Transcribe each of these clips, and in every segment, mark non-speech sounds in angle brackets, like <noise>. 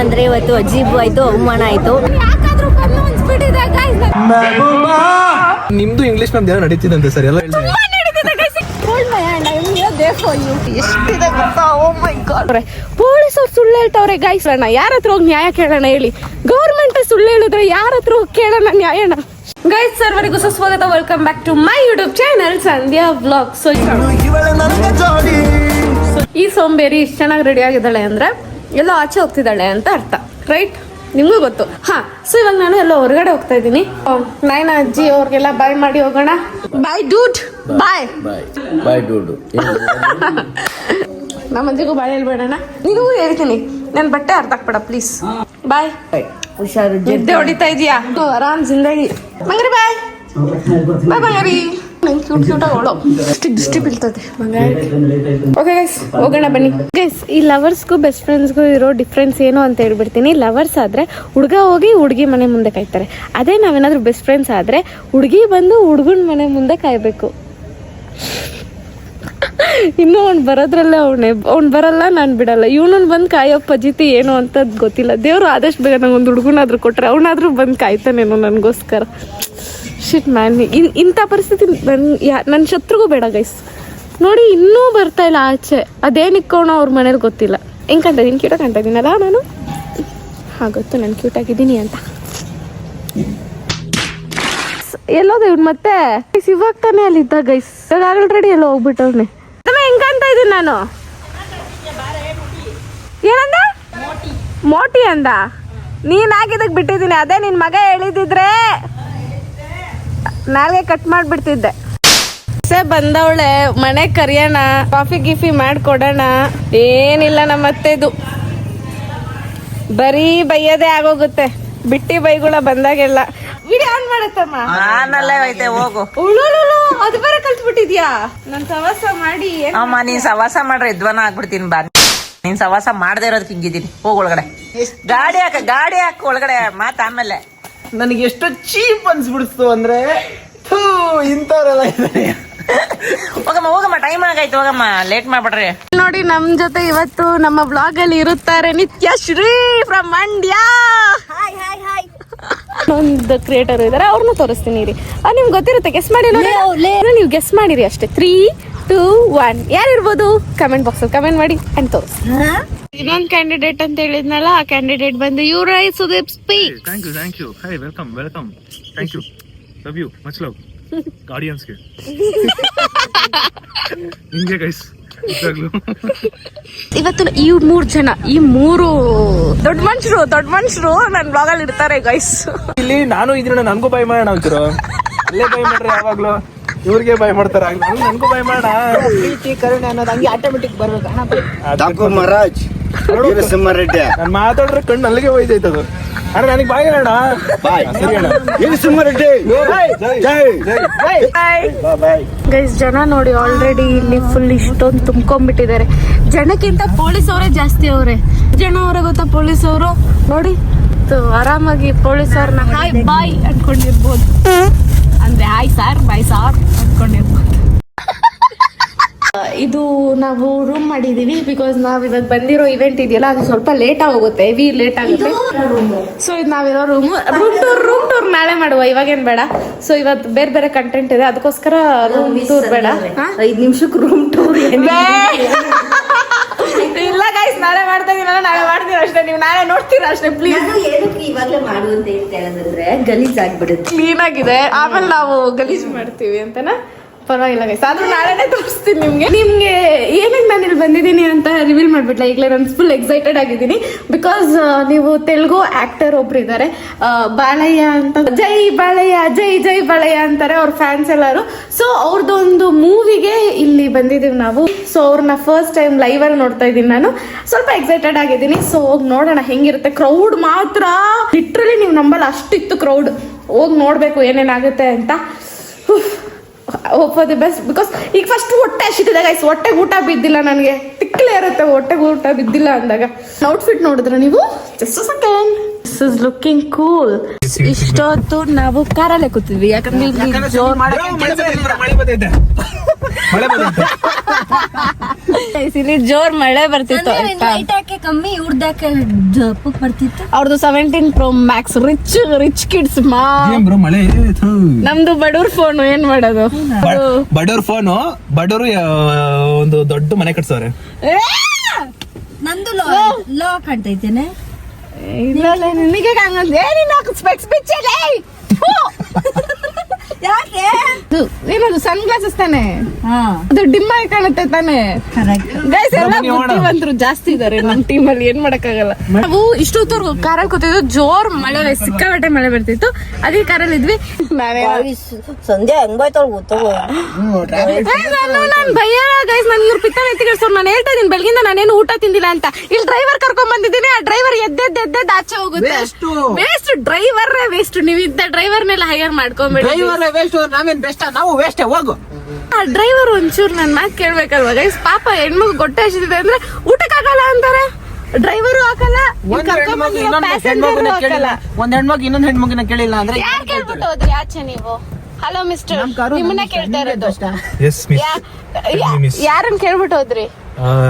ಏನಂದ್ರೆ ಇವತ್ತು ಅಜೀಬು ಆಯ್ತು ಅವಮಾನ ಆಯ್ತು. ನಿಮ್ದು ಇಂಗ್ಲಿಷ್ ನಮ್ದು ಏನೋ ನಡೀತಿದಂತೆ ಸರ್? ಎಲ್ಲ ಹೇಳ್ತಾರೆ ಮೈ ಗಾಡ್ ಪೊಲೀಸರು ಸುಳ್ಳು ಹೇಳ್ತಾವ್ರೆ ಗಾಯ್ಸ್ ಅಣ್ಣ. ಯಾರ ಹತ್ರ ಹೋಗಿ ನ್ಯಾಯ ಕೇಳೋಣ ಹೇಳಿ? ಗೌರ್ಮೆಂಟ್ ಸುಳ್ಳು ಹೇಳಿದ್ರೆ ಯಾರ ಹತ್ರ ಹೋಗಿ ಕೇಳೋಣ ನ್ಯಾಯಣ ಗೈಸ್ ಸರ್ವರಿಗೂ ಸುಸ್ವಾಗತ. Welcome back to my YouTube channel Sandhya blog so ಈ ಸೋಂಬೇರಿ ಇಷ್ಟು ಚೆನ್ನಾಗಿ ರೆಡಿ ಆಗಿದ್ದಾಳೆ ಅಂದ್ರೆ ಎಲ್ಲೋ ಆಚೆ ಹೋಗ್ತಿದ್ದಾಳೆ ಅಂತ ಅರ್ಥ ರೈಟ್ ನಿಮಗೂ ಗೊತ್ತು. ಹಾ ಸೊ ಇವಾಗ ನಾನು ಎಲ್ಲ ಹೊರಗಡೆ ಹೋಗ್ತಾ ಇದ್ದೀನಿ. ನೈನ ಅಜ್ಜಿ ಅವ್ರಿಗೆಲ್ಲ ಬಾಯ್ ಮಾಡಿ ಹೋಗೋಣ. ಬಾಯ್ ಡೂಟ್ ಬಾಯ್ ಬಾಯ್ ಬಾಯ್ ಡೂಡು ನಮ್ಮ ಅಜ್ಜಿಗೂ ಬಾಯ್ ಹೇಳ್ಬೇಡಣ ನಿನಗೂ ಹೇಳ್ತೀನಿ. ನನ್ನ ಬಟ್ಟೆ ಅರ್ಥ ಹಾಕ್ಬೇಡ ಪ್ಲೀಸ್ ಬಾಯ್ ಹುಷಾರು ಜಿದ್ದೆ ಹೊಡಿತಾ ಇದೀಯಾ? ಆರಾಮ್ ಜಿಂದಗಿ. ಬಂಗಾರಿ ಬಾಯ್ ಬಾಯ್ ಬಂಗಾರಿ ನಂಗೆ ಕ್ಯೂಟ್ ಕ್ಯೂಟ್ ಅವಳು ಅಷ್ಟು ದೃಷ್ಟಿ ಬೀಳ್ತದೆ ಬಂಗಾರಿ ಓಕೆ ಗೈಸ್ ಹೋಗೋಣ ಬನ್ನಿ. ಗೈಸ್ ಈ ಲವರ್ಸ್ಗೂ ಬೆಸ್ಟ್ ಫ್ರೆಂಡ್ಸ್ಗೂ ಇರೋ ಡಿಫ್ರೆನ್ಸ್ ಏನು ಅಂತ ಹೇಳ್ಬಿಡ್ತೀನಿ. ಲವರ್ಸ್ ಆದರೆ ಹುಡುಗ ಹೋಗಿ ಹುಡುಗಿ ಮನೆ ಮುಂದೆ ಕಾಯ್ತಾರೆ. ಅದೇ ನಾವೇನಾದ್ರೂ ಬೆಸ್ಟ್ ಫ್ರೆಂಡ್ಸ್ ಆದರೆ ಹುಡುಗಿ ಬಂದು ಹುಡುಗನ ಮನೆ ಮುಂದೆ ಕಾಯಬೇಕು. ಇನ್ನೂ ಅವ್ನು ಬರೋದ್ರಲ್ಲ ಅವನೇ ಅವ್ನು ಬರಲ್ಲ ನಾನು ಬಿಡಲ್ಲ. ಇವನನ್ನು ಬಂದು ಕಾಯೋ ಪಜಿತಿ ಏನು ಅಂತ ಗೊತ್ತಿಲ್ಲ. ದೇವರು ಆದಷ್ಟು ಬೇಗ ನಂಗೆ ಒಂದು ಹುಡುಗನಾದ್ರೂ ಕೊಟ್ರೆ ಅವನಾದ್ರೂ ಬಂದು ಕಾಯ್ತಾನೇನೋ ನನಗೋಸ್ಕರ. ಶಿಟ್ ಮ್ಯಾನ್ ಇನ್ ಇಂಥ ಪರಿಸ್ಥಿತಿ ನನ್ನ ಯಾ ನನ್ನ ಶತ್ರುಗೂ ಬೇಡ ಗೈಸ್ ನೋಡಿ, ಇನ್ನೂ ಬರ್ತಾ ಇಲ್ಲ ಆಚೆ. ಅದೇನಿಕ್ಕೋಣ ಅವ್ರ ಮನೇಲಿ ಗೊತ್ತಿಲ್ಲ. ಹೆಂಗೆ ಕಾಣ್ತಾ ಇದ್ದೀನಿ ಕ್ಯೂಟಾಗಿ ಕಾಣ್ತಾ ಇದ್ದೀನಲ್ಲ ನಾನು? ಹಾಂ, ಗೊತ್ತು. ನಾನು ಕ್ಯೂಟಾಗಿದ್ದೀನಿ ಅಂತ. ಎಲ್ಲೋದ ಇವ್ನು ಮತ್ತೆ? ಇವಾಗ ತಾನೇ ಅಲ್ಲಿದ್ದ ಗೈಸ್ ಆಲ್ರೆಡಿ ಎಲ್ಲೋ ಹೋಗ್ಬಿಟ್ಟವ್ನೆ ಹೆಂಗ್ ಕಾಣ್ತಾ ಇದ್ದೀನಿ ನಾನು? ಏನಂದ? ಮೋಟಿ. ಅಂದ? ನೀನ್ ಆಗಿದ್ದಕ್ಕೆ ಬಿಟ್ಟಿದ್ದೀನಿ. ಅದೇ ನಿನ್ ಮಗ ಹೇಳಿದಿದ್ರೆ. ನಾಲ್ಗೆ ಕಟ್ ಮಾಡ್ಬಿಡ್ತಿದ್ದೆ. ಸೆ ಬಂದವಳೆ ಮನೆ ಕರಿಯೋಣ ಕಾಫಿ ಗಿಫಿ ಮಾಡ್ಕೊಡೋಣ. ಏನಿಲ್ಲ ನಮ್ಮ ಅತ್ತೆದು. ಬರೀ ಬೈಯೋದೇ ಆಗೋಗುತ್ತೆ. ಬಿಟ್ಟಿ ಬೈಗುಳ ಬಂದಾಗೆಲ್ಲ. Video on ಮಾಡತ್ತಮ್ಮ? ಆನಲ್ಲೇ ಐತೆ ಹೋಗು. ಉಳುಳುಳು, ಅದು ಬೇರೆ ಕಲ್ತ್ಬಿಟ್ಟಿದ್ಯಾ? ನನ್ ಸವಾಸ ಮಾಡಿ ಏನ್ ಅಮ್ಮ ನೀನ್ ಸವಾಸ ಮಾಡ್ರೆ ಇದ್ವನ ಆಗ್ಬಿಡ್ತೀನಿ ಬಾ. ನೀನ್ ಸವಾಸ ಮಾಡದೇ ಇರೋದಕ್ಕೆ ಹಿಂಗಿದ್ದೀನಿ. ಹೋಗ್ ಒಳಗಡೆ. ಗಾಡಿ ಹಾಕ ಗಾಡಿ ಹಾಕ ಒಳಗಡೆ. ಮಾತ್ ಆಮೇಲೆ. ನನಗೆ ಎಷ್ಟು ಚೀಪ್ ಅನ್ಸ್ಬಿಡ್ತು ಅಂದ್ರೆ ಥೂ ಇಂಥವ್ರೆಲ್ಲ ಇದ್ದಾರೆ. ಹೋಗಮ್ಮ ಹೋಗಮ್ಮ ಟೈಮ್ ಆಗಾಯ್ತು ಹೋಗಮ್ಮ ಲೇಟ್ ಮಾಡ್ಬಿಡ್ರಿ. ನೋಡಿ ನಮ್ ಜೊತೆ ಇವತ್ತು ನಮ್ಮ ಬ್ಲಾಗ್ ಅಲ್ಲಿ ಇರುತ್ತಾರೆ ನಿತ್ಯ ಶ್ರೀ ಫ್ರಮ್ ಮಂಡ್ಯ ಒಂದು ಕ್ರಿಯೇಟರ್ ಇದಾರೆ ಅವ್ರನ್ನ ತೋರಿಸ್ತೀನಿ ರೀ ಅದು ನಿಮ್ಗೆ ಗೊತ್ತಿರುತ್ತೆ ಗೆಸ್ ಮಾಡಿ ನೋಡಿ ನೀವು ಗೆಸ್ ಮಾಡಿರಿ ಅಷ್ಟೇ. ತ್ರೀ ಟೂ ಒನ್ ಯಾರಿರ್ಬೋದು? ಕಮೆಂಟ್ ಬಾಕ್ಸ್ ಅಲ್ಲಿ ಕಮೆಂಟ್ ಮಾಡಿ ಅಂತ ತೋರಿಸಿ. ಇನ್ನೊಂದು ಕ್ಯಾಂಡಿಡೇಟ್ ಅಂತ ಹೇಳಿದ್ನಲ್ಲ ಆ ಕ್ಯಾಂಡಿಡೇಟ್ ಬಂದು you right Sudeep speak thank you thank you hi welcome welcome thank you love you much love ಆಡಿಯನ್ಸ್ಗೆ ನಿಮಗೆ ಗೈಸ್ ಇವತ್ತು ಈ ಮೂರ್ ಜನ ಈ ಮೂರು ದೊಡ್ಡ ಮನುಷ್ಯರು ದೊಡ್ಡ ಮನುಷ್ಯರು ನನ್ನ ಬ್ಲಾಗ್ ಅಲ್ಲಿ ಇರ್ತಾರೆ ಗೈಸ್ ಇಲ್ಲಿ ನಾನು ಇದ್ರೆ ನನಗೂ ಬೈ ಮಾಡೋಣ ಅಂತಿರೋ? ಅಲ್ಲೇ ಬೈ ಮಾಡ್ರಿ ಯಾವಾಗ್ಲೂ? ಇವ್ರಿಗೆ ಭಯ ಮಾಡ್ತಾರ. ನನಗೂ ಭಯ ಮಾಡೋಣ ಪ್ರೀತಿ ಕರುಣೆ ಅನ್ನೋದು ಹಂಗೆ ಆಟೋಮೆಟಿಕ್ ಬರ್ಬೇಕು. ಹಣ ಮಹಾರಾಜ್ ವೀರಸಿಂಹರೆಡ್ಡಿ. ನಾನು ಮಾತಾಡ್ರೆ ಕಣ್ಣು ಅಲ್ಲಿಗೆ ಹೋಯ್ತೈತದು ಅಣ್ಣ ನನಗೆ ಬಾಯ್ ಅಣ್ಣ ಬಾಯ್. ಸರಿ ಅಣ್ಣ. ಬಾಯ್. ಗೈಸ್ ಜನ ನೋಡಿ ಆಲ್ರೆಡಿ ಇಲ್ಲಿ ಫುಲ್ ಇಷ್ಟೊಂದು ತುಂಬ್ಕೊಂಡ್ಬಿಟ್ಟಿದ್ದಾರೆ. ಜನಕ್ಕಿಂತ ಪೊಲೀಸ್ ಅವರೇ ಜಾಸ್ತಿ ಅವರೇ. ಜನ ಅವರೇ ಗೊತ್ತಾ ಪೊಲೀಸ್ ಅವರು ನೋಡಿ ತು- ಆರಾಮಾಗಿ ಪೊಲೀಸ್ ಅವ್ರನ್ನ ಹಾಯ್ ಬಾಯ್ ಅನ್ಕೊಂಡಿರ್ಬೋದು ಅಂದ್ರೆ ಹಾಯ್ ಸಾರ್ ಬಾಯ್ ಸಾರ್ ಅನ್ಕೊಂಡಿರ್ಬೋದು ಇದು ನಾವು ರೂಮ್ ಮಾಡಿದೀವಿ ಬಿಕಾಸ್ ನಾವ್ ಇವಾಗ ಬಂದಿರೋ ಇವೆಂಟ್ ಇದೆಯಲ್ಲ ಅದು ಸ್ವಲ್ಪ ಲೇಟ್ ಆಗುತ್ತೆ. ವಿ ಲೇಟ್ ಆಗುತ್ತೆ ಸೊ ಇದು ನಾವಿರೋ room room tour room tour ನಾಳೆ ಮಾಡುವ ಇವಾಗೇನ್ ಬೇಡ. ಸೊ ಇವತ್ತು ಬೇರೆ ಬೇರೆ ಕಂಟೆಂಟ್ ಇದೆ ಅದಕ್ಕೋಸ್ಕರ ರೂಮ್ ಟೂರ್ ಬೇಡ? ಐದ್ ನಿಮಿಷಕ್ಕೆ ರೂಮ್ ಟೂರ್ <laughs> ಇಲ್ಲ ಗೈಸ್ ನಾಳೆ ಮಾಡ್ತಾ ಇದೀನಲ್ಲ ನಾಳೆ ಮಾಡ್ತೀರ ಅಷ್ಟೇ. ನೀವು ನಾಳೆ ನೋಡ್ತೀರಾ ಅಷ್ಟೇ ಪ್ಲೀಸ್ ಏನಕ್ಕೆ ಇವಾಗ್ಲೇ ಮಾಡು ಅಂತ ಹೇಳ್ತಾ ಇರೋದಂದ್ರೆ ಗಲೀಜ್ ಆಗ್ಬಿಡುತ್ತೆ ಕ್ಲೀನ್ ಆಗಿದೆ. ಆಮೇಲೆ ನಾವು ಗಲೀಜ್ ಮಾಡ್ತೀವಿ ಅಂತನಾ? ಪರವಾಗಿಲ್ಲ ಗೈಸ್ ಆದ್ರೂ ನಾಳೆನೇ ತೋರಿಸ್ತೀನಿ ನಿಮ್ಗೆ. ನಿಮ್ಗೆ ಏನಕ್ಕೆ ನಾನು ಇಲ್ಲಿ ಬಂದಿದ್ದೀನಿ ಅಂತ ರಿವೀಲ್ ಮಾಡ್ಬಿಟ್ಲ? ಈಗಲೇ ನಾನು ಫುಲ್ ಎಕ್ಸೈಟೆಡ್ ಆಗಿದ್ದೀನಿ. ಬಿಕಾಸ್ ನೀವು ತೆಲುಗು ಆಕ್ಟರ್ ಒಬ್ರು ಇದ್ದಾರೆ ಬಾಳಯ್ಯ ಅಂತ. ಜೈ ಬಾಳಯ್ಯ ಜೈ ಜೈ ಬಾಳಯ್ಯ ಅಂತಾರೆ ಅವ್ರ ಫ್ಯಾನ್ಸ್ ಎಲ್ಲರೂ. ಸೊ ಅವ್ರದ್ದೊಂದು ಮೂವಿಗೆ ಇಲ್ಲಿ ಬಂದಿದ್ದೀವಿ ನಾವು. ಸೊ ಅವ್ರನ್ನ ಫಸ್ಟ್ ಟೈಮ್ ಲೈವ್ ಅಲ್ಲಿ ನೋಡ್ತಾ ಇದ್ದೀನಿ ನಾನು. ಸ್ವಲ್ಪ ಎಕ್ಸೈಟೆಡ್ ಆಗಿದ್ದೀನಿ. ಸೊ ಹೋಗಿ ನೋಡೋಣ ಹೆಂಗಿರುತ್ತೆ. ಕ್ರೌಡ್ ಮಾತ್ರ. ಲಿಟ್ರಲಿ ನೀವು ನಂಬಲ್ಲ, ಅಷ್ಟಿತ್ತು ಕ್ರೌಡ್ ಹೋಗಿ ನೋಡ್ಬೇಕು ಏನೇನಾಗುತ್ತೆ ಅಂತ. Hope for the best because ಈಗ ಫಸ್ಟ್ ಹೊಟ್ಟೆ ಹಸಿತಿದೆ ಐಸ್ ಹೊಟ್ಟೆಗೆ ಊಟ ಬಿದ್ದಿಲ್ಲ ನನಗೆ. ತಿಕ್ಕಲೇ ಇರುತ್ತೆ, ಹೊಟ್ಟೆಗೆ ಊಟ ಬಿದ್ದಿಲ್ಲ ಅಂದಾಗ. ಔಟ್ಫಿಟ್ ನೋಡಿದ್ರೆ ನೀವು? Just second this is looking cool ಇಷ್ಟೊತ್ತು ನಾವು ಕಾರಲ್ಲೇ ಕೂತಿದ್ವಿ ಯಾಕಂದ್ರೆ ಇಲ್ಲಿ ಜೋರ್ ಮಳೆ ಇಲ್ಲಿ ಜೋರ್ ಬರ್ತಿತ್ತು. ಕಮ್ಮಿ ಇವ್ರದಾಕೆ ಬರ್ತಿತ್ತು. ಅವ್ರದ್ದು seventeen pro max rich rich kids ಮಾ. ಬ್ರೋ ಮಳೆ? ಥು. ನಮ್ದು ಬಡವ್ರ ಫೋನ್ ಏನ್ ಮಾಡೋದು? ಬಡವ್ರ ಫೋನು ಬಡವರು ಒಂದು ದೊಡ್ಡ ಮನೆ ಕಟ್ಸವ್ರೆ. ನಂದು ಲೋ ಲೋ ಕಾಣ್ತೈತೇನೆ. ಇಲ್ಲ ಇಲ್ಲ, ನಿನಗೆ ಹಂಗಂದ್ ಏ ನೀನ್ ಹಾಕು ಸ್ಪೆಕ್ಸ್ ಬಿಚ್ಚಲೇ ಯಾಕೆ? ಏನದು ಸನ್ ಗ್ಲಾಸಸ್ ತಾನೆ? ಹಾ. ಅದು ಡಿಮ್ ಆಗಿ ಕಾಣುತ್ತೆ ತಾನೆ? ಕರೆಕ್ಟ್ ಗೈಸ್ ಎಲ್ಲ. ಬುದ್ಧಿವಂತರು ಜಾಸ್ತಿ ಇದಾರೆ ನಮ್ಮ ಟೀಮ್ ಅಲ್ಲಿ ಏನ್ ಮಾಡಕ್ಕಾಗಲ್ಲ. ನಾವು ಇಷ್ಟೊತ್ತವರೆಗೂ ಕಾರಲ್ಲಿ ಕೂತಿದ್ದು ಜೋರ್ ಮಳೆ ಸಿಕ್ಕಾಪಟ್ಟೆ ಮಳೆ ಬರ್ತಿತ್ತು. ಅದೇ ಕಾರಲ್ಲಿ ಇದ್ವಿ ಸಂಜೆ ಹೆಂಗ್ ನಾನು ಭಯ ಗೈಸ್ ನನ್ ಇವ್ರು ಪಿತ್ತ ಎತ್ತಿಗಿಡ್ಸೋರು ನಾನು ಹೇಳ್ತಾ ಇದೀನಿ ಬೆಳಗಿಂದ ನಾನೇನು ಊಟ ತಿಂದಿಲ್ಲ ಅಂತ. ಇಲ್ಲಿ ಡ್ರೈವರ್ ಕರ್ಕೊಂಡ್ ಬಂದಿದ್ದೀನಿ ಆ ಡ್ರೈವರ್ ಎದ್ದೆದ್ ಎದ್ದೆದ್ ಆಚೆ ಹೋಗುತ್ತೆ. ವೇಸ್ಟ್ ಡ್ರೈವರ್ ವೇಸ್ಟ್ ನೀವು ಇದ್ದ ಡ್ರೈವರ್ನೆಲ್ಲ ಹೈಯರ್ ಮಾಡ್ಕೊಂಬೇಡಿ. ಡ್ರೈವರ್ ವೇಸ್ಟ್ ನಾವೇನ್ ಬೆಸ್ಟ್ ನಾವು ವೇಸ್ಟ್ ಹೋಗು. ಆ ಡ್ರೈವರ್ ಒಂಚೂರು ನನ್ ಮಾತು ಕೇಳ್ಬೇಕಲ್ವಾ ಗೈಸ್ ಪಾಪ ಹೆಣ್ಮಗ್ ಗೊಟ್ಟೆ ಹಸಿದಿದೆ ಅಂದ್ರೆ ಊಟಕ್ಕಾಗಲ್ಲ ಅಂತಾರೆ. ಡ್ರೈವರು ಹಾಕಲ್ಲ ಒಂದ್ ಹೆಣ್ಮಗು ಇನ್ನೊಂದ್ ಇನ್ನೊಂದ್ ಹೆಣ್ಮಗಿನ ಕೇಳಿಲ್ಲ ಅಂದ್ರೆ ಯಾರು ಕೇಳ್ಬಿಟ್ಟು ಹೋದ್ರಿ? ಆಚೆ ನೀವು. ಹಲೋ ಮಿಸ್ಟರ್ ನಮ್ ನಿಮ್ಮನ್ನ ಕೇಳ್ತಾ ಇರೋದು. Yes miss. ಯಾರನ್ನ ಕೇಳ್ಬಿಟ್ಟು ಹೋದ್ರಿ?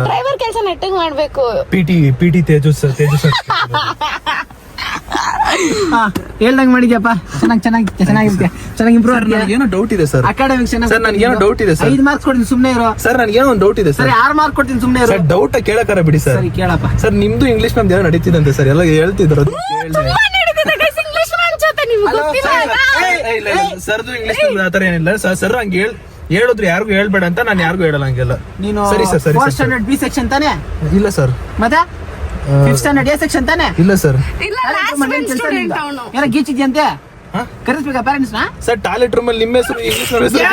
ಡ್ರೈವರ್ ಕೆಲಸ ನೆಟ್ಟಗ್ ಮಾಡ್ಬೇಕು. PT PT Tejas T Teju sir Teju sir <laughs> ಹಾ ಹೇಳ್ದಂಗ್ ಮಾಡಿದ್ಯಪ್ಪ. ಚೆನ್ನಾಗಿ ಚೆನ್ನಾಗಿ ಚೆನ್ನಾಗಿರುತ್ತೆ ಚೆನ್ನಾಗಿ ಇಂಪ್ರೂವ್ ಸರ್ ಏನೋ ಡೌಟ್ ಇದೆ ಸರ್ ಅಕಾಡೆಮಿಕ್ಸ್ ಸರ್ ನನಗೇನೋ ಡೌಟ್ ಇದೆ ಸರ್ 5 ಮಾರ್ಕ್ಸ್ ಕೊಡ್ತೀನಿ ಸುಮ್ಮನೆ ಇರೋ. ಸರ್ ನನಗೇನೋ ಒಂದು ಡೌಟ್ ಇದೆ ಸರಿ ಸರ್ ಆರ್ ಮಾರ್ಕ್ ಕೊಡ್ತೀನಿ ಸುಮ್ಮನೆ ಇರೋ. ಸರ್ ಡೌಟ್ ಕೇಳಕ್ಕಾರ ಬಿಡಿ ಸರ್ ಸರಿ ಕೇಳಪ್ಪ. ಸರ್ ನಿಮ್ದು ಇಂಗ್ಲಿಷ್ ಮ್ಯಾಮ್ ಏನೋ ನಡೀತಿದಂತೆ ಸರ್ ಎಲ್ಲ ಹೇಳ್ತಿದ್ರು ಅದು. ಗೈಸ್ ಇಂಗ್ಲಿಷ್ ಮ್ಯಾಮ್ ಜೊತೆ ನಿಮಗೆ ಗೊತ್ತಿಲ್ಲ ಇಲ್ಲ ಸರ್ದು ಇಂಗ್ಲಿಷ್ ಆತರ ಏನಿಲ್ಲ. ಸರ್ ಸರ್ ಹಂಗೆ ಹೇಳ್ ಹೇಳಿದ್ರು ಯಾರಿಗೂ ಹೇಳ್ಬೇಡ ಅಂತ ನಾನು ಯಾರಿಗೂ ಹೇಳಲ್ಲ ಹಂಗೆಲ್ಲ. ನೀನು ಸರಿ ಸರ್ ಸರಿ ಫೋರ್ತ್ ಸ್ಟ್ಯಾಂಡರ್ಡ್ ಬಿ ಸೆಕ್ಷನ್ ತಾನೇ? ಇಲ್ಲ ಸರ್. ಮತ್ತೆ? ಫಿಫ್ತ್ ಸ್ಟ್ಯಾಂಡರ್ಡ್ ಎ ಸೆಕ್ಷನ್ ತಾನೇ? ಇಲ್ಲ ಸರ್. ಏನೋ ಗೀಚಿದ್ಯಂತೆ? ಕರೆಸ್ಬೇಕಾ ಪೇರೆಂಟ್ಸ್ನ? ಸರ್ ಟಾಯ್ಲೆಟ್ ರೂಮ್ ಅಲ್ಲಿ ನಿಮ್ಮ ಹೆಸರು ಇಂಗ್ಲಿಷ್ ಹೆಸರು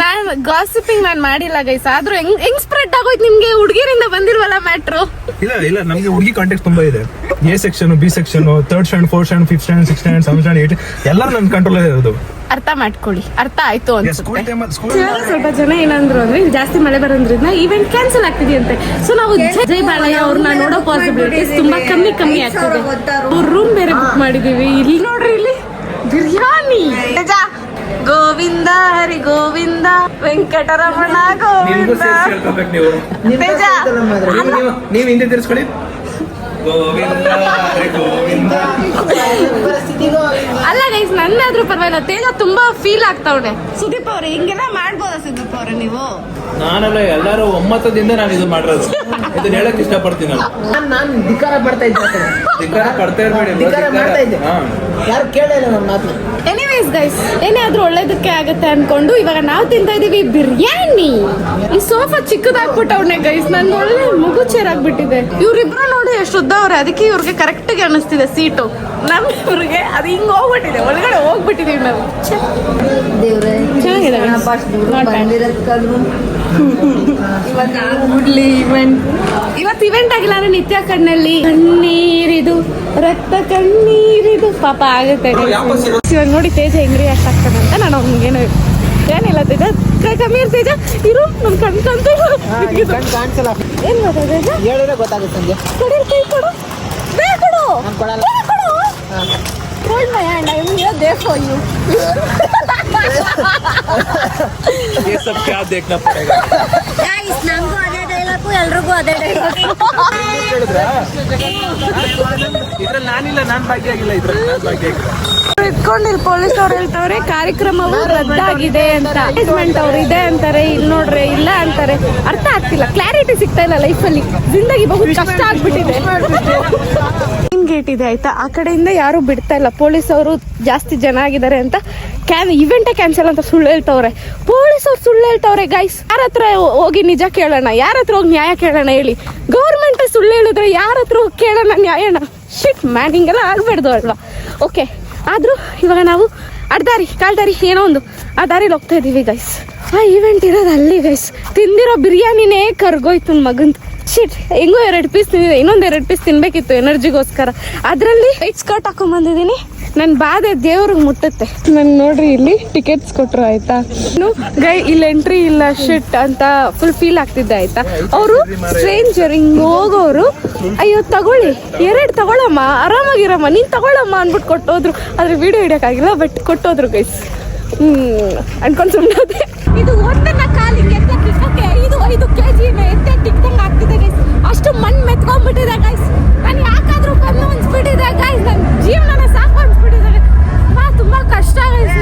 ನಾನ್ ಗಾಸಿಪಿಂಗ್ ನಾನು ಮಾಡಿಲ್ಲ ಗೈಸ್ ಆದ್ರೂ ಹೆಂಗ್ ಹೆಂಗ್ ಸ್ಪ್ರೆಡ್ ಆಗೋಯ್ತು ನಿಮ್ಗೆ? ಹುಡುಗಿರಿಂದ ಬಂದಿಲ್ವಲ್ಲ ಮ್ಯಾಟ್ರು ಇಲ್ಲ ಇಲ್ಲ. ನಮ್ಗೆ ಹುಡುಗಿ ಕಾಂಟ್ಯಾಕ್ಟ್ ತುಂಬಾ ಇದೆ. A section B section third stand fourth stand fifth stand six stand seven stand eight ಎಲ್ಲರೂ ನನ್ನ ಕಂಟ್ರೋಲ್ ಇರೋದು. ಅರ್ಥ ಮಾಡ್ಕೊಳ್ಳಿ. ಅರ್ಥ ಆಯ್ತು ಸ್ಕೂಲ್ ಅನ್ಸುತ್ತೆ. ಟೈಮ್ ಸ್ಕೂಲ್ ಸ್ವಲ್ಪ ಜನ ಏನಂದ್ರು ಅಂದ್ರೆ ಜಾಸ್ತಿ ಮಳೆ ಬರೋದ್ರಿಂದ ಇವೆಂಟ್ ಕ್ಯಾನ್ಸಲ್ ಆಗ್ತಿದೆಯಂತೆ. ಸೊ ನಾವು ಜೈ- ಬಾಳಯ್ಯ ಅವ್ರನ್ನ ನೋಡೋ ಪಾಸಿಬಿಲಿಟೀಸ್ ತುಂಬಾ ಕಮ್ಮಿ ಕಮ್ಮಿ ಆಗ್ತಿದೆ. ಅವ್ರ ರೂಮ್ ಬೇರೆ ಬುಕ್ ಮಾಡಿದೀವಿ. ಇಲ್ಲಿ ನೋಡ್ರಿ ಇಲ್ಲಿ ಬಿರಿಯಾನಿ. ನಿಜ ಗೋವಿಂದ ಹರಿ ಗೋವಿಂದ ವೆಂಕಟರಮಣ ಗೋವಿಂದ. ನೀವು ಹಿಂದೆ ತಿರ್ಸ್ಕೊಳ್ಳಿ. ಗೋವಿಂದ ಗೋವಿಂದ. ಅಲ್ಲ ಗೈಸ್ ನನ್ನಾದ್ರೂ ಪರವಾಗಿಲ್ಲ. ತೇಜ ತುಂಬಾ ಫೀಲ್ ಆಗ್ತಾವ್ರೆ ಸುದೀಪ್ ಅವ್ರೆ ಹಿಂಗೆಲ್ಲ ಮಾಡ್ಬೋದ ಸುದೀಪ್ ಅವ್ರೆ ನೀವು? ನಾನಲ್ಲ ಎಲ್ಲರೂ ಒಮ್ಮತದಿಂದ ನಾನು ಇದು ಮಾಡಿರೋದು. ಇದನ್ನ ಹೇಳಕ್ ಇಷ್ಟಪಡ್ತೀನಿ ನಾನು. ನಾನು ನಾನ್ ಧಿಕಾರ ಪಡ್ತಾ ಇದ್ದೆ ಆ ಕಡೆ. ಧಿಕ್ಕಾರ ಪಡ್ತಾ ಇರ್ಬೇಡಿ bro, ಧಿಕ್ಕಾರ ಮಾಡ್ತಾ ಇದ್ದೆ. ಹಾ. ಯಾರು ಕೇಳಿಲ್ಲ ನನ್ನ ಮಾತು. ಎನಿವೇಸ್ ಗೈಸ್ ಏನೇ ಆದ್ರೂ ಒಳ್ಳೇದಕ್ಕೆ ಆಗತ್ತೆ ಅನ್ಕೊಂಡು ಇವಾಗ ನಾವು ತಿಂತಾ ಇದೀವಿ ಬಿರಿಯಾನಿ. ಈ ಸೋಫಾ ಚಿಕ್ಕದಾಗ್ಬಿಟ್ಟವ್ನೆ ಗೈಸ್ ನನ್ ಒಳ್ಳೆ ಮಗು ಚೇರ್ ಆಗ್ಬಿಟ್ಟಿದೆ ಇವ್ರಿಬ್ರು ನೋಡಿ ಎಷ್ಟು ಉದ್ದ ಅವ್ರೆ ಅದಕ್ಕೆ ಇವ್ರಿಗೆ ಕರೆಕ್ಟ್ಗೆ ಅನಿಸ್ತಿದೆ ಸೀಟು. ನಮ್ ಇವ್ರಿಗೆ ಅದು ಹಿಂಗ್ ಹೋಗ್ಬಿಟ್ಟಿದೆ. ಒಳಗಡೆ ಹೋಗ್ಬಿಟ್ಟಿದೀವಿ ನಾವು. ಛೆ. ದೇವ್ರೆ ಚೆನ್ನಾಗಿದೆ Not bad. ಬಿಡ್ಲಿ ಇವೆಂಟ್ ಇವತ್ತು ಇವೆಂಟ್ ಆಗಿಲ್ಲ ಅಂದ್ರೆ ನಿತ್ಯ ಕಣ್ಣಲ್ಲಿ ಕಣ್ಣೀರಿದು ರಕ್ತ ಕಣ್ಣೀರಿದು ಪಾಪ ಆಗುತ್ತೆ. ಇವಾಗ ನೋಡಿ ತೇಜ ಹೆಂಗ್ ರಿಯಾಕ್ಟ್ ಆಗ್ತಾನೆ ಅಂತ ನಾನು ಅವ್ನಿಗೇನು ಏನಿಲ್ಲ ತೇಜ? ಕೈ ಕಮ್ಮಿ ಇರು ತೇಜ. ಇರು ನನ್ ಕಣ್ ಕಂತ ಕಣ್ ಕಾಣಿಸಲ್ಲ. ಏನ್ ಗೊತ್ತಾ ತೇಜ ಹೇಳಿದ್ರೆ ಗೊತ್ತಾಗುತ್ತೆ ಸಂಜೆ. ಕೊಡಿ ಕೈ ಕೊಡು. ಬೇ ಕೊಡು. ಕೊಡಲ್ಲ. ಕೊಡು. <laughs> <laughs> ये सब क्या देखना पड़ेगा ನಮಗೂ ಅದೇ ಡೈಲಾಗು ಎಲ್ರಿಗೂ ಅದೇ ಡೈಲಾಗ್ <laughs> ಇದ್ರಲ್ಲಿ ನಾನಿಲ್ಲ ನಾನ್ ಭಾಗಿಯಾಗಿಲ್ಲ ಇದ್ರಲ್ಲಿ ನಾನ್ ಭಾಗಿಯಾಗಿಲ್ಲ ಇಟ್ಕೊಂಡು ಇಲ್ಲಿ ಪೊಲೀಸ್ ಅವ್ರು ಹೇಳ್ತವ್ರೆ ಕಾರ್ಯಕ್ರಮವು ರದ್ದಾಗಿದೆ ಅಂತ ಮ್ಯಾನೇಜ್ಮೆಂಟ್ ಅವ್ರು ಇದೆ ಅಂತಾರೆ ಇಲ್ಲಿ ನೋಡ್ರೆ ಇಲ್ಲ ಅಂತಾರೆ ಅರ್ಥ ಆಗ್ತಿಲ್ಲ ಕ್ಲಾರಿಟಿ ಸಿಗ್ತಾ ಇಲ್ಲ ಲೈಫಲ್ಲಿ ಜಿಂದಗಿ ಬಹು ಕಷ್ಟ ಆಗ್ಬಿಟ್ಟಿದೆ ಗೇಟ್ ಇದೆ ಆಯ್ತಾ? ಆ ಕಡೆಯಿಂದ ಯಾರು ಬಿಡ್ತಾ ಇಲ್ಲ. ಪೊಲೀಸ್ ಅವರು ಜಾಸ್ತಿ ಜನ ಆಗಿದ್ದಾರೆ ಅಂತ ಕ್ಯಾನ್ ಇವೆಂಟೇ ಕ್ಯಾನ್ಸಲ್ ಅಂತ ಸುಳ್ಳು ಹೇಳ್ತವ್ರೆ. ಪೊಲೀಸ್ ಅವ್ರು ಸುಳ್ಳು ಹೇಳ್ತವ್ರೆ ಗೈಸ್ ಯಾರ ಹತ್ರ ಹೋಗಿ ನಿಜ ಕೇಳೋಣ? ಯಾರ ಹತ್ರ ಹೋಗಿ ನ್ಯಾಯ ಕೇಳೋಣ ಹೇಳಿ? ಗೌರ್ಮೆಂಟ್ ಸುಳ್ಳು ಹೇಳಿದ್ರೆ ಯಾರ ಹತ್ರ ಹೋಗಿ ಕೇಳೋಣ ನ್ಯಾಯನ? ಶಿಟ್ ಮ್ಯಾನ್ ಹಿಂಗೆಲ್ಲ ಆಗ್ಬಾರ್ದು ಅಲ್ವಾ? ಓಕೆ ಆದ್ರೂ ಇವಾಗ ನಾವು ಅಡ್ದಾರಿ ಕಾಲ್ದಾರಿ ಏನೋ ಒಂದು ಆ ದಾರಿಲಿ ಹೋಗ್ತಾ ಇದೀವಿ ಗೈಸ್ ಆ ಇವೆಂಟ್ ಇರೋದು ಅಲ್ಲಿ ಗೈಸ್ ತಿಂದಿರೋ ಬಿರಿಯಾನಿನೇ ಕರ್ಗೋಯ್ತು ಮಗಂದು. ಶಿಟ್ ಹೆಂಗೋ ಎರಡು ಪೀಸ್ ತಿಂದಿದೆ. ಇನ್ನೊಂದು ಎರಡು ಪೀಸ್ ತಿನ್ಬೇಕಿತ್ತು ಎನರ್ಜಿಗೋಸ್ಕರ. ಅದರಲ್ಲಿ ವೈಟ್ ಸ್ಕರ್ಟ್ ಹಾಕೊಂಡ್ ಬಂದಿದ್ದೀನಿ. ನನ್ನ ಬಾಧೆ ದೇವ್ರಿಗೆ ಮುಟ್ಟುತ್ತೆ. ನನ್ ನೋಡ್ರಿ ಇಲ್ಲಿ ಟಿಕೆಟ್ಸ್ ಕೊಟ್ರು ಆಯ್ತಾ? ಇನ್ನು ಗೈ ಇಲ್ಲಿ ಎಂಟ್ರಿ ಇಲ್ಲ ಶಿಟ್ ಅಂತ ಫುಲ್ ಫೀಲ್ ಆಗ್ತಿದ್ದೆ ಆಯ್ತಾ? ಅವರು ಸ್ಟ್ರೇಂಜರ್ ಹಿಂಗ್ ಹೋಗೋರು. ಅಯ್ಯೋ ತಗೊಳ್ಳಿ. ಎರಡು ತಗೊಳಮ್ಮ. ಆರಾಮಾಗಿರಮ್ಮ. ನೀನ್ ತಗೊಳಮ್ಮ ಅನ್ಬಿಟ್ಟು ಕೊಟ್ಟೋದ್ರು. ಆದ್ರೆ ವಿಡಿಯೋ ಹಿಡಿಯೋಕ್ಕಾಗಿಲ್ಲ ಬಟ್ ಕೊಟ್ಟೋದ್ರು ಗೈಸ್ ಹ್ಮ್ ಅನ್ಕೊಂಡ್ ಸುಮ್ಮನೆ ಇದು ಒಂದನ್ನ ಕಾಲಿಗೆ ಎತ್ತಕ್ಕೆ ಐದು ಐದು ಕೆ ಜಿ ಎತ್ತೆ ಟಿಕ್ದಂಗ್ ಆಗ್ತಿದೆ ಅಷ್ಟು ಮಣ್ಣು ಮೆತ್ಕೊಂಡ್ಬಿಟ್ಟಿದೆ ಗೈಸ್ ನಾನು ಯಾಕಾದ್ರೂ ಕಣ್ಣು ಅನ್ಸ್ಬಿಟ್ಟಿದೆ ಗೈಸ್ ನನ್ನ ಜೀವನ ಸಾಕು ಅನ್ಸ್ಬಿಟ್ಟಿದೆ ನಾ ತುಂಬಾ ಕಷ್ಟ ಗೈಸ್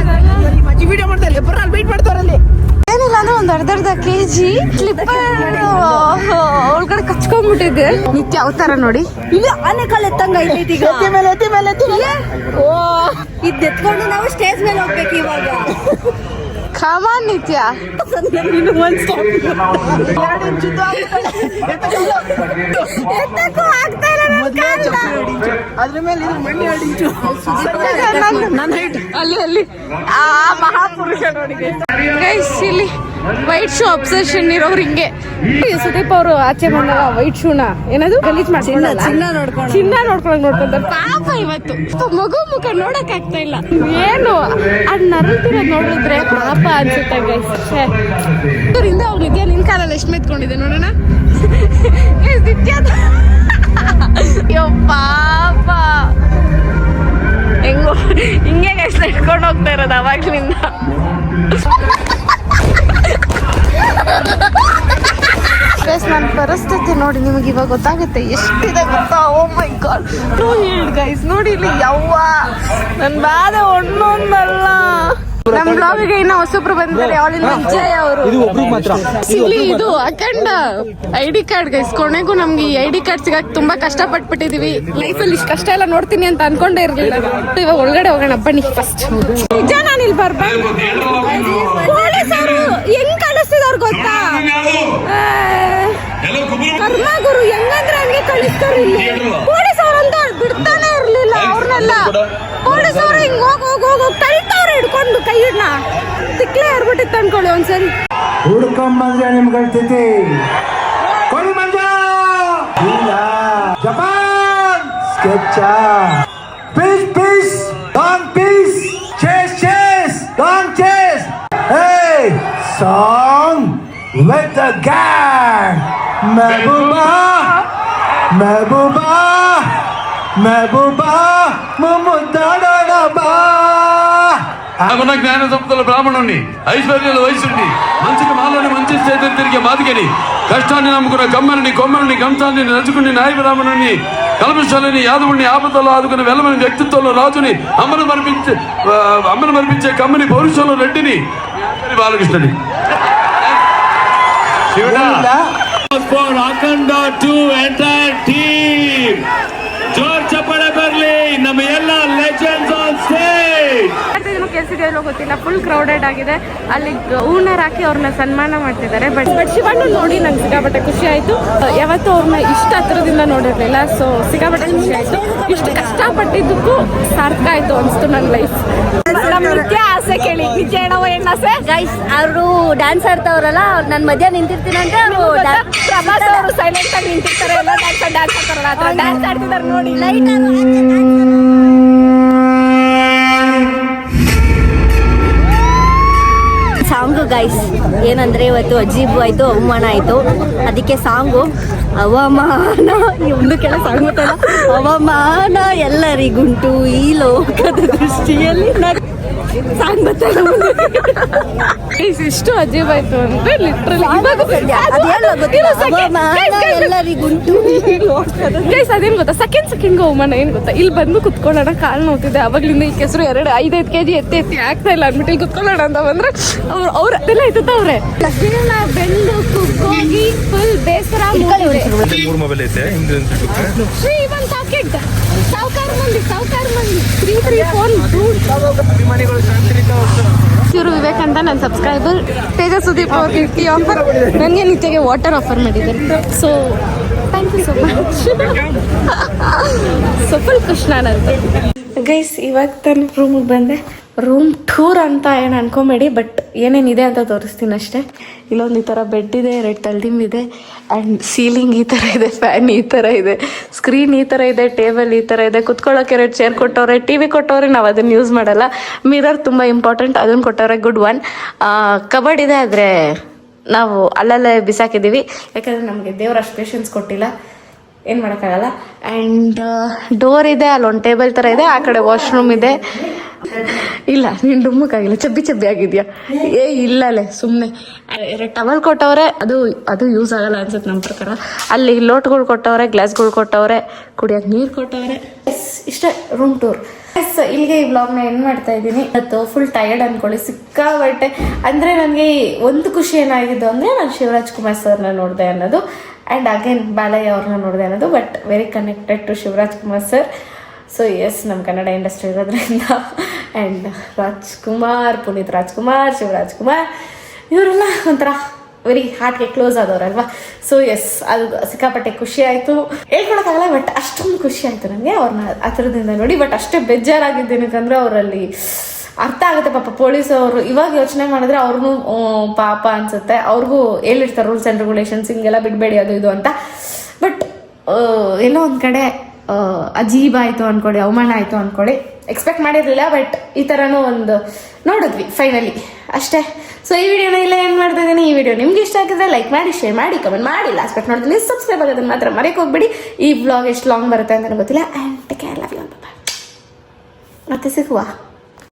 ವಿಡಿಯೋ ಮಾಡ್ತಾರೆ ಬರ ಅಲ್ಲಿ ವೇಟ್ ಮಾಡ್ತಾರಲ್ಲಿ ಏನಿಲ್ಲ ಅಂದ್ರೆ ಒಂದು ಅರ್ಧ ಅರ್ಧ ಕೆ ಜಿ ಸ್ಲಿಪ್ಪರ್ ಒಳಗಡೆ ಕಚ್ಕೊಂಡ್ಬಿಟ್ಟಿದೆ ನಿತ್ಯ ಅವತಾರ ನೋಡಿ. ಇದು ಆನೆಕಾಲ್ ಎತ್ತಂಗ ಐತಿ ಈಗ ಮೇಲೆ ಎತ್ತಿ ಮೇಲೆ ಎತ್ತಿ ಮೇಲೆ. ಓ ಇದ್ ಎತ್ಕೊಂಡು ನಾವು ಸ್ಟೇಜ್ ಮೇಲೆ ಹೋಗ್ಬೇಕು ಇವಾಗ. ಖಮಾನ್ ನಿತ್ಯ. ಅದ್ರ ಮೇಲೆ ಅಲ್ಲಿ ಅಲ್ಲಿ. ಆ ಮಹಾಪುರುಷ ನೋಡಿ ಇಲ್ಲಿ ವೈಟ್ ಶೂ ಅಬ್ಸೆಷನ್ ಇರೋರು ಹಿಂಗೆ. ಸುದೀಪ್ ಅವರು ಆಚೆ ಬಂದಾಗ ವೈಟ್ ಶೂನ ಏನದು? ಗಲೀಜ್ ಮಾಡಿ ಚಿನ್ನ ನೋಡ್ಕೊಂಡು ಚಿನ್ನ ನೋಡ್ಕೊಳಕ್ ನೋಡ್ಕೊಂತಾರೆ ಪಾಪ ಇವತ್ತು. ಮಗು ಮುಖ ನೋಡಕ್ ಆಗ್ತಾ ಇಲ್ಲ. ಏನು? ಅದ್ ನರಳ್ತಿರೋದ್ ನೋಡಿದ್ರೆ ಪಾಪ ಅನ್ಸುತ್ತೆ ಗೈಸ್ ಇದರಿಂದ ಅವ್ನು ನಿತ್ಯ ನಿನ್ ಕಾಲಲ್ಲಿ ಎಷ್ಟು ಮೆತ್ಕೊಂಡಿದೆ ನೋಡೋಣ? ಅಯ್ಯೋ ಪಾಪ. ಹೆಂಗೋ ಹಿಂಗೆ ಗೈಸ್ ಇಟ್ಕೊಂಡು ಹೋಗ್ತಾ ಇರೋದು ಅವಾಗ್ಲಿಂದ. ಗೈಸ್ ನನ್ನ ಪರಿಸ್ಥಿತಿ ನೋಡಿ ನಿಮಗೆ ಇವಾಗ ಗೊತ್ತಾಗುತ್ತೆ ಎಷ್ಟಿದೆ ಗೊತ್ತಾ? ಓ my god two heeled guys ನೋಡಿ ಇಲ್ಲಿ ಯವ್ವ. ನನ್ನ ಬಾಧೆ ಒಂದೊಂದಲ್ಲ. ನಮ್ಮ ಬ್ಲಾಗಿಗೆ ಇನ್ನ ಹೊಸಬ್ರು ಬಂದಿದ್ದಾರೆ ಅವಳಿನ ವಿಜಯ್ ಅವರು. ಇದು ಒಬ್ರಿಗೆ ಮಾತ್ರ. ಇಲ್ಲಿ ಇದು ಅಖಂಡ ಐ ಡಿ ಕಾರ್ಡ್ ಗೈಸ್ ಕೊನೆಗೂ ನಮ್ಗೆ ಈ ಐ ಡಿ ಕಾರ್ಡ್ ಸಿಗಕ್ ತುಂಬಾ ಕಷ್ಟ ಪಟ್ಬಿಟ್ಟಿದೀವಿ ಲೈಫಲ್ಲಿ ಇಷ್ಟು ಕಷ್ಟ ಎಲ್ಲ ನೋಡ್ತೀನಿ ಅಂತ ಅನ್ಕೊಂಡೇ ಇರ್ಲಿಲ್ಲ. ಇವಾಗ ಒಳಗಡೆ ಹೋಗೋಣ. ಬನ್ನಿ ಫಸ್ಟ್ ನಿಜ ನಾನು ಇಲ್ಲಿ ಬರ್ಬೇಕು ಪೊಲೀಸರು ಹೆಂಗ್ ಅವ್ರಿಗೆ ಗೊತ್ತಾ? ಕರ್ಮ ಗುರು ಹೆಂಗಂದ್ರೆ ಹಂಗೆ ಕಳಿಸ್ತಾರೆ ಪೊಲೀಸ್ ಅವ್ರಂತ ಬಿಡ್ತಾನೆ ಇರ್ಲಿಲ್ಲ ಅವ್ರನ್ನೆಲ್ಲ. ಪೊಲೀಸ್ ಅವ್ರು ಹಿಂಗ್ ಹೋಗ್ ಹೋಗ್ ಹೋಗ್ ಹೋಗ್ ತಳ್ತವ್ರೆ ಹಿಡ್ಕೊಂಡು ಕೈಯನ್ನ. ತಿಕ್ಲೆ ಏರ್ಬಿಟ್ಟಿತ್ತು ಅನ್ಕೊಳ್ಳಿ ಒಂದ್ಸರಿ. ಹುಡ್ಕೊಂಬಂದ್ರೆ ನಿಮ್ ಕಳ್ತೈತಿ ಕೊಡಿ ಮಂಜ. ಇಲ್ಲ. Japan. Sketch. Piece piece. Don piece. Chase chase. Don chase. Hey song with the gang. మహబూబా మహబూబా మహబూబా మమ్ముద్దాడబా ఆమె జ్ఞాన సంపదల బ్రాహ్మణుణ్ణి ఐశ్వర్యాల వయసుండి మంచికి మాలోని మంచి చేతులు తిరిగే మాదిగని కష్టాన్ని నమ్ముకున్న కమ్మని కొమ్మని గంసాన్ని నలుచుకుని నాయ బ్రాహ్మణుని కలపశాలని యాదవుని ఆపదలో ఆదుకుని వెళ్ళమని వ్యక్తిత్వంలో రాజుని అమ్మను మరిపించే అమ్మను మరిపించే కమ్మని భవిష్యత్తులో రెడ్డిని బాలకృష్ణుడి శివుడా ಫಾರ್ ಅಖಂಡ ಟು ಎಂಟೈರ್ ಟೀಮ್ ಜೋರ್ ಚಪ್ಪಳೆ ಬರಲಿ ನಮ್ಮ ಎಲ್ಲ ಲೆಜೆಂಡ್ಸ್ ಆನ್ ಸ್ಟೇಜ್ ಕೆಲಸದಲ್ಲೋ ಗೊತ್ತಿಲ್ಲ. ಫುಲ್ ಕ್ರೌಡೆಡ್ ಆಗಿದೆ. ಅಲ್ಲಿ ಹೂನರ್ ಹಾಕಿ ಅವ್ರನ್ನ ಸನ್ಮಾನ ಮಾಡ್ತಿದ್ದಾರೆ. ಬಟ್ ಬಟ್ ಶಿವಣ್ಣ ನೋಡಿ ನಂಗೆ ಸಿಕ್ಕಾಪಟ್ಟೆ ಖುಷಿ ಆಯಿತು. ಯಾವತ್ತೂ ಅವ್ರನ್ನ ಇಷ್ಟ ಹತ್ರದಿಂದ ನೋಡಿರಲಿಲ್ಲ. ಸೊ ಸಿಕ್ಕಾಪಟ್ಟೆ ಖುಷಿ ಆಯಿತು. ಇಷ್ಟು ಕಷ್ಟಪಟ್ಟಿದ್ದಕ್ಕೂ ಸಾರ್ಥಕ ಆಯಿತು ಅನಿಸ್ತು ನನ್ನ ಲೈಫ್ ನಿತ್ಯ ಆಸೆ ಕೇಳಿ. ನಿತ್ಯ ಹೇಳವ ಏನ್ ಆಸೆ ಗೈಸ್ ಅವರು ಡ್ಯಾನ್ಸ್ ಆಡ್ತಾವ್ರಲ್ಲ ನನ್ ಮಧ್ಯ ನಿಂತಿರ್ತೀನಿ ಅಂತ ಅವ್ರು ಪ್ರಭಾಸ್ ಅವರು ಸೈಲೆಂಟ್ ಆಗಿ ನಿಂತಿರ್ತಾರೆ ಎಲ್ಲ ಡ್ಯಾನ್ಸ್ ಡ್ಯಾನ್ಸ್ ಆಡ್ತಾರಲ್ಲ ಆ ಡ್ಯಾನ್ಸ್ ಆಡ್ತಿದ್ದಾರೆ ನೋಡಿ. ಲೈಟ್ ಸಾಂಗು ಗೈಸ್ ಏನಂದ್ರೆ ಇವತ್ತು ಅಜೀಬು ಆಯ್ತು ಅವಮಾನ ಆಯ್ತು. ಅದಕ್ಕೆ ಸಾಂಗು ಅವಮಾನ ಒಂದು ಕೆಲ ಸಾಂಗ್ ಅವಮಾನ ಎಲ್ಲರಿಗುಂಟು ಈ ಲೋಕದ ದೃಷ್ಟಿಯಲ್ಲಿ ಸಾಂಗ್ ಗೊತ್ತಲ್ಲ. ಇಷ್ಟು ಅಜೀಬ್ ಆಯ್ತು ಅಂದ್ರೆ ಲಿಟ್ರಲಿ ಗೈಸ್ ಅದೇನ್ ಗೊತ್ತಾ? ಸೆಕೆಂಡ್ ಸೆಕೆಂಡ್ ಅವಮಾನ ಏನು ಗೊತ್ತಾ? ಇಲ್ಲಿ ಬಂದು ಕುತ್ಕೊಳ್ಳೋಣ ಕಾಲ್ ನೋಡ್ತಿದ್ದೆ ಅವಾಗ್ಲಿಂದ ಈ ಕೆಸರು ಎರಡು ಐದೈದು ಕೆಜಿ ಎತ್ತಿ ಎತ್ತಿ ಆಗ್ತಾ ಇಲ್ಲ ಅಂದ್ಬಿಟ್ಟು ಇಲ್ಲಿ ಕುತ್ಕೊಳ್ಳೋಣ ಅಂತ ಬಂದ್ರೆ ಅವ್ರು ಅವ್ರ ಅದೆಲ್ಲ ಆಯ್ತದ ಅವ್ರೆ. ಬೆಂದು ಕುಗ್ಗೋಗಿ ಫುಲ್ ಬೇಸರ ಮೂರು ಮೊಬೈಲ್ ಐತೆ ಹಿಂದೆ ಇವರು ವಿವೇಕ್ ಅಂತ ನನ್ನ ಸಬ್ಸ್ಕ್ರೈಬರ್. ತೇಜ ಸುದೀಪ್ ಅವ್ರ ಫಿಫ್ಟಿ ಆಫರ್ ನನಗೆ ನಿತ್ಯಗೆ ವಾಟರ್ ಆಫರ್ ಮಾಡಿದ್ದಾರೆ. So thank you so much so full ಖುಷ್ ನಾನಂತ ಗೈಸ್ ಇವಾಗ ತಾನು ರೂಮಿಗೆ ಬಂದೆ. ರೂಮ್ ಟೂರ್ ಅಂತ ಏನು ಅನ್ಕೊಂಬೇಡಿ ಬಟ್ ಏನೇನಿದೆ ಅಂತ ತೋರಿಸ್ತೀನಿ ಅಷ್ಟೇ. ಇಲ್ಲೊಂದು ಈ ಥರ ಬೆಡ್ ಇದೆ ರೆಡ್ ತಲ್ದಿಮ್ ಇದೆ ಆ್ಯಂಡ್ ಸೀಲಿಂಗ್ ಈ ಥರ ಇದೆ ಫ್ಯಾನ್ ಈ ಥರ ಇದೆ ಸ್ಕ್ರೀನ್ ಈ ಥರ ಇದೆ ಟೇಬಲ್ ಈ ಥರ ಇದೆ. ಕುತ್ಕೊಳ್ಳೋಕೆ ಎರಡು ಚೇರ್ ಕೊಟ್ಟವ್ರೆ ಟಿ ವಿ ಕೊಟ್ಟವ್ರೆ ನಾವು ಅದನ್ನು ಯೂಸ್ ಮಾಡಲ್ಲ. ಮಿರರ್ ತುಂಬ ಇಂಪಾರ್ಟೆಂಟ್ ಅದನ್ನು ಕೊಟ್ಟವ್ರೆ ಗುಡ್ ಒನ್ ಕಬಡ್ ಇದೆ ಆದರೆ ನಾವು ಅಲ್ಲಲ್ಲೇ ಬಿಸಾಕಿದ್ದೀವಿ. ಯಾಕಂದರೆ ನಮಗೆ ದೇವ್ರ ಅಷ್ಟು ಪೇಷನ್ಸ್ ಕೊಟ್ಟಿಲ್ಲ. ಏನು ಮಾಡೋಕ್ಕಾಗಲ್ಲ? ಆ್ಯಂಡ್ ಡೋರ್ ಇದೆ ಅಲ್ಲೊಂದು ಟೇಬಲ್ ಥರ ಇದೆ, ಆ ಕಡೆ ವಾಶ್ರೂಮ್ ಇದೆ. ಇಲ್ಲ, ನೀನು ಡುಮ್ಮಕ್ಕಾಗಿಲ್ಲ ಚಬ್ಬಿ ಚಬ್ಬಿ ಆಗಿದ್ಯಾ? ಏ, ಇಲ್ಲಲೇ ಸುಮ್ಮನೆ ಎರಡು ಟವಲ್ ಕೊಟ್ಟವ್ರೆ, ಅದು ಅದು ಯೂಸ್ ಆಗಲ್ಲ ಅನ್ಸುತ್ತೆ ನಮ್ಮ ಪ್ರಕಾರ. ಅಲ್ಲಿ ಲೋಟ್ಗಳು ಕೊಟ್ಟವ್ರೆ ಗ್ಲಾಸ್ಗಳು ಕೊಟ್ಟವ್ರೆ, ಕುಡಿಯೋಕೆ ನೀರು ಕೊಟ್ಟವ್ರೆ. ಎಸ್ ಇಷ್ಟೇ ರೂಮ್ ಟೂರ್ ಎಸ್ ಇಲ್ಲಿಗೆ ಈ ಬ್ಲಾಗ್ನ ಏನು ಮಾಡ್ತಾ ಇದ್ದೀನಿ. ಇವತ್ತು ಫುಲ್ ಟಯರ್ಡ್ ಅಂದ್ಕೊಳ್ಳಿ ಸಿಕ್ಕಾಬಟ್ಟೆ ಅಂದರೆ ನನಗೆ ಒಂದು ಖುಷಿ ಏನಾಗಿದ್ದು ಅಂದರೆ, ನಾನು ಶಿವರಾಜ್ ಕುಮಾರ್ ಸರ್ನ ನೋಡಿದೆ ಅನ್ನೋದು. ಆ್ಯಂಡ್ ಅಗೇನ್ ಬಾಲಯ್ಯ ಅವ್ರನ್ನ ನೋಡಿದೆ ಅನ್ನೋದು but very connected to Shivaraj Kumar sir so yes ನಮ್ಮ ಕನ್ನಡ ಇಂಡಸ್ಟ್ರಿ ಇರೋದ್ರಿಂದ. ಆ್ಯಂಡ್ ರಾಜ್ಕುಮಾರ್ ಪುನೀತ್ ರಾಜ್ಕುಮಾರ್ ಶಿವರಾಜ್ ಕುಮಾರ್ ಇವರೆಲ್ಲ ಒಂಥರ ವೆರಿ ಹಾರ್ಟ್ಗೆ ಕ್ಲೋಸ್ ಆದವ್ರಲ್ವಾ? ಸೊ ಎಸ್ ಅದು ಸಿಕ್ಕಾಪಟ್ಟೆ ಖುಷಿ ಆಯಿತು. ಹೇಳ್ಕೊಳಕ್ಕಾಗಲ್ಲ ಬಟ್ ಅಷ್ಟೊಂದು ಖುಷಿ ಆಯಿತು ನನಗೆ ಅವ್ರನ್ನ ಆ ಥರದಿಂದ ನೋಡಿ. ಬಟ್ ಅಷ್ಟೇ ಬೇಜಾರಾಗಿದ್ದೇನೆ ಅಂದರೆ ಅವರಲ್ಲಿ ಅರ್ಥ ಆಗುತ್ತೆ ಪಾಪ ಪೊಲೀಸ್ ಅವರು ಇವಾಗ ಯೋಚನೆ ಮಾಡಿದ್ರೆ ಅವ್ರನ್ನೂ ಪಾಪ ಅನ್ಸುತ್ತೆ. ಅವ್ರಿಗೂ ಹೇಳಿರ್ತಾರೆ ರೂಲ್ಸ್ ಆ್ಯಂಡ್ ರೆಗ್ಯುಲೇಷನ್ಸ್ ಹಿಂಗೆಲ್ಲ ಬಿಡಬೇಡಿ, ಅದು ಇದು ಅಂತ. ಬಟ್ ಏನೋ ಒಂದು ಕಡೆ ಅಜೀಬ್ ಆಯಿತು ಅನ್ಕೊಳ್ಳಿ, ಅವಮಾನ ಆಯಿತು ಅನ್ಕೊಳ್ಳಿ. ಎಕ್ಸ್ಪೆಕ್ಟ್ ಮಾಡಿರಲಿಲ್ಲ ಬಟ್ ಈ ಥರನೂ ಒಂದು ನೋಡಿದ್ವಿ ಫೈನಲಿ ಅಷ್ಟೇ. ಸೊ ಈ ವಿಡಿಯೋನ ಇಲ್ಲ ಏನು ಮಾಡ್ತಾ ಇದ್ದೀನಿ. ಈ ವಿಡಿಯೋ ನಿಮ್ಗೆ ಇಷ್ಟ ಆಗಿದ್ರೆ ಲೈಕ್ ಮಾಡಿ ಶೇರ್ ಮಾಡಿ ಕಮೆಂಟ್ ಮಾಡಿ. ಲಾಸ್ಟ್ ಬಟ್ ನೋಡಿದ್ರೆ ಸಬ್ಸ್ಕ್ರೈಬ್ ಆಗೋದನ್ನ ಮಾತ್ರ ಮರೆಯಕ್ಕೆ ಹೋಗ್ಬೇಡಿ. ಈ ಬ್ಲಾಗ್ ಎಷ್ಟು ಲಾಂಗ್ ಬರುತ್ತೆ ಅಂತ ಗೊತ್ತಿಲ್ಲ. ಆ್ಯಂಡ್ ಕೇರ್ ಲವ್ ಯು ಮತ್ತೆ ಸಿಗುವ?